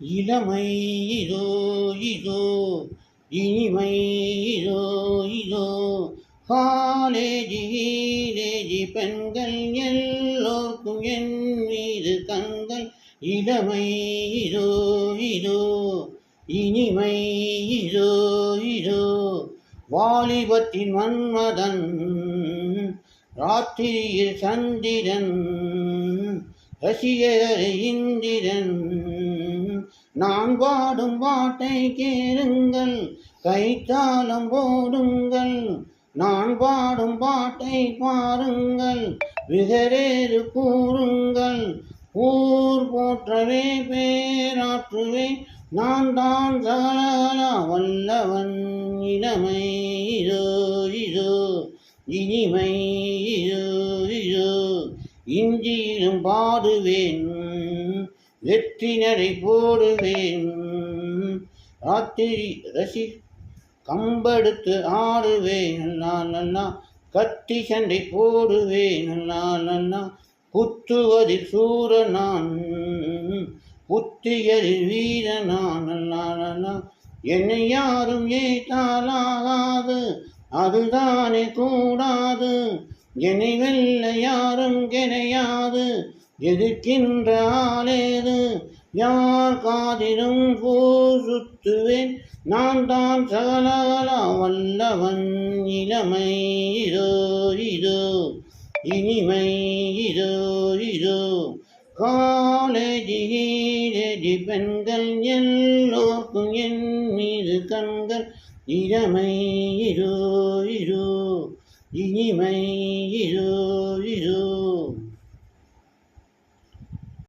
இளமை இதோ இதோ இனிமை இதோ இதோ காலேஜி பெண்கள் எல்லோர்க்கும் என் மீது கண்கள். இளமை இதோ இதோ இனிமை இதோ இதோ வாலிபத்தின் மன்மதன் ராத்திரியில் சந்திரன் ரசிகர் இந்திரன் நான் பாடும் பாட்டை கேளுங்கள் கைத்தாளம் போடுங்கள். நான் பாடும் பாட்டை பாருங்கள் விகரேறு கூறுங்கள். ஊர் போற்றவே பேராற்றுவே நான் தான் சகல வல்லவன். இளமை இதோ இதோ இனிமை இதோ இதோ இஞ்சியிலும் பாடுவேன். வெற்றினரை போடுவேன். ராத்திரி ரசி கம்பெடுத்து ஆடுவேன். நல்லா கத்தி சண்டை போடுவேன். நல்லா குத்துவதில் சூர நான் புத்தியதில் வீர நான் நல்லா என்னை யாரும் ஏற்றாலாகாது அதுதானே கூடாது. என்னை வெல்ல யாரும் கிடையாது எதிர்க்கின்றானேது? யார் காதிலும் பூ சுத்துவேன் நான் தான் சகலகலா வல்லவன். இளமை இதோ இதோ இனிமை இதோ இதோ. காலேஜி பெண்கள் எல்லோருக்கும் என் மீது கண்கள். இளமை இதோ இதோ இனிமை இதோ இதோ.